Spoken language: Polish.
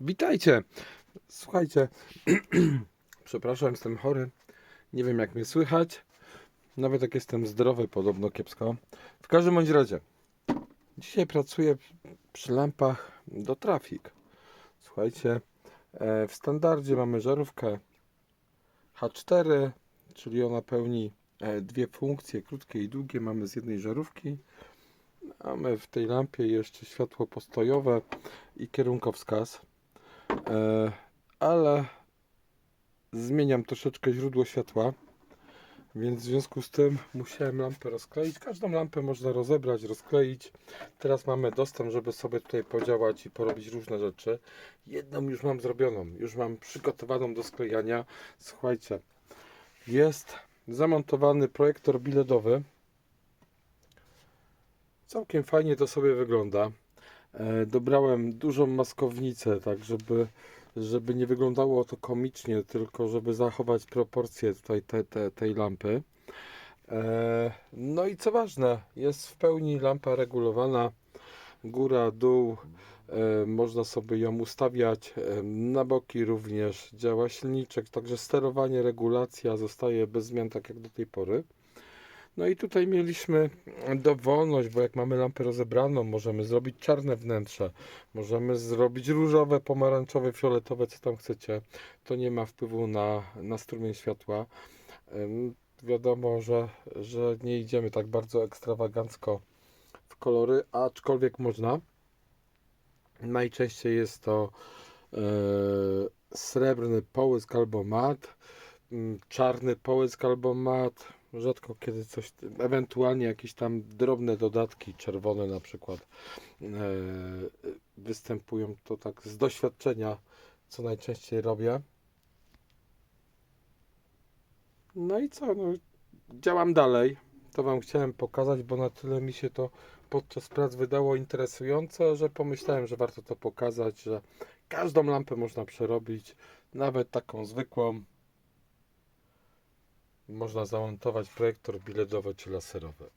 Witajcie. Słuchajcie, przepraszam, jestem chory. Nie wiem jak mnie słychać. Nawet jak jestem zdrowy, podobno kiepsko. W każdym bądź razie, dzisiaj pracuję przy lampach do trafik. Słuchajcie, e, w standardzie mamy żarówkę H4, czyli ona pełni e, dwie funkcje, krótkie i długie. Mamy z jednej żarówki. Mamy w tej lampie jeszcze światło postojowe i kierunkowskaz. E, ale zmieniam troszeczkę źródło światła, więc w związku z tym musiałem lampę rozkleić. Każdą lampę można rozebrać, rozkleić. Teraz mamy dostęp, żeby sobie tutaj podziałać i porobić różne rzeczy. Jedną już mam zrobioną, już mam przygotowaną do sklejania. Słuchajcie, jest zamontowany projektor biledowy. Całkiem fajnie to sobie wygląda. E, dobrałem dużą maskownicę, tak żeby, żeby nie wyglądało to komicznie, tylko żeby zachować proporcje tutaj te, te, tej lampy. E, no i co ważne, jest w pełni lampa regulowana, góra, dół, e, można sobie ją ustawiać, na boki również działa silniczek, także sterowanie, regulacja zostaje bez zmian tak jak do tej pory. No i tutaj mieliśmy dowolność, bo jak mamy lampę rozebraną, możemy zrobić czarne wnętrze, możemy zrobić różowe, pomarańczowe, fioletowe, co tam chcecie. To nie ma wpływu na, na strumień światła. Wiadomo, że, że nie idziemy tak bardzo ekstrawagancko w kolory, aczkolwiek można. Najczęściej jest to e, srebrny połysk albo mat, czarny połysk albo mat, rzadko kiedy coś, ewentualnie jakieś tam drobne dodatki, czerwone na przykład, e, występują. To tak z doświadczenia, co najczęściej robię. No i co, no, działam dalej. To Wam chciałem pokazać, bo na tyle mi się to podczas prac wydało interesujące, że pomyślałem, że warto to pokazać, że każdą lampę można przerobić, nawet taką zwykłą. Można zamontować projektor biledowy czy laserowy.